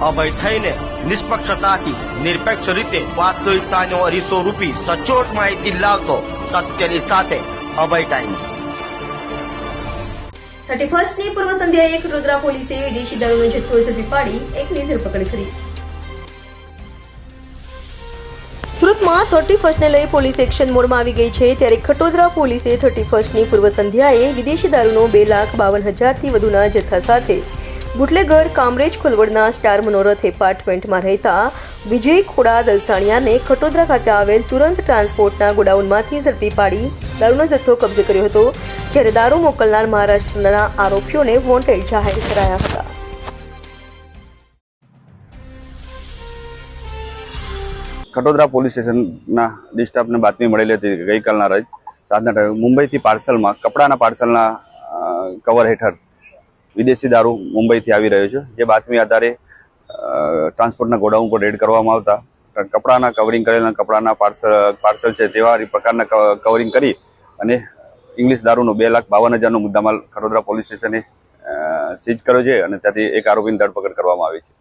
અભય થઈને નિષ્પક્ષતાથી, નિરપેક્ષ રીતે વાસ્તવિકતાનો અરીસો રૂપી સચોટ માહિતી લાવતો સત્યની સાથે અભય ટાઈમ્સ થર્ટી ફર્સ્ટની પૂર્વ સંધ્યાએ વડોદરા પોલીસે વિદેશી દારૂનો જથ્થો ઝડપી પાડી, એકની ધરપકડ કરી. સુરતમાં થર્ટી ફર્સ્ટને લઈ પોલીસ એક્શન મોડમાં આવી ગઈ છે, ત્યારે ખટોદરા પોલીસે થર્ટી ફર્સ્ટની પૂર્વ સંધ્યાએ વિદેશી દારૂનો બે લાખ બાવન હજારથી વધુના જથ્થા સાથે બુટલેગર, કામરેજ ખોલવડના સ્ટાર મનોરથ એપાર્ટમેન્ટમાં રહેતા વિજય ખોડા દલસાણિયાને ખટોદરા ખાતે આવેલ તુરંત ટ્રાન્સપોર્ટના ગોડાઉનમાંથી ઝડપી પાડી દારૂનો જથ્થો કબજે કર્યો હતો, જ્યારે દારૂ મોકલનાર મહારાષ્ટ્રના આરોપીઓને વોન્ટેડ જાહેર કરાયા હતા. ખટોદરા પોલીસ સ્ટેશનના ડિસ્ટાફને બાતમી મળેલી હતી ગઈકાલના રોજ સાંજના મુંબઈથી પાર્સલમાં, કપડાના પાર્સલના કવર હેઠળ વિદેશી દારૂ મુંબઈથી આવી રહ્યો છે. જે બાતમી આધારે ટ્રાન્સપોર્ટના ગોડાઉન પર રેડ કરવામાં આવતા. કપડાના કવરિંગ કરેલા, કપડાના પાર્સલ પાર્સલ છે તેવા પ્રકારના કવરિંગ કરી અને ઇંગ્લિશ દારૂનો બે લાખ બાવન હજારનો મુદ્દામાલ ખડોદરા પોલીસ સ્ટેશને સીઝ કર્યો છે અને ત્યાંથી એક આરોપીની ધરપકડ કરવામાં આવી છે.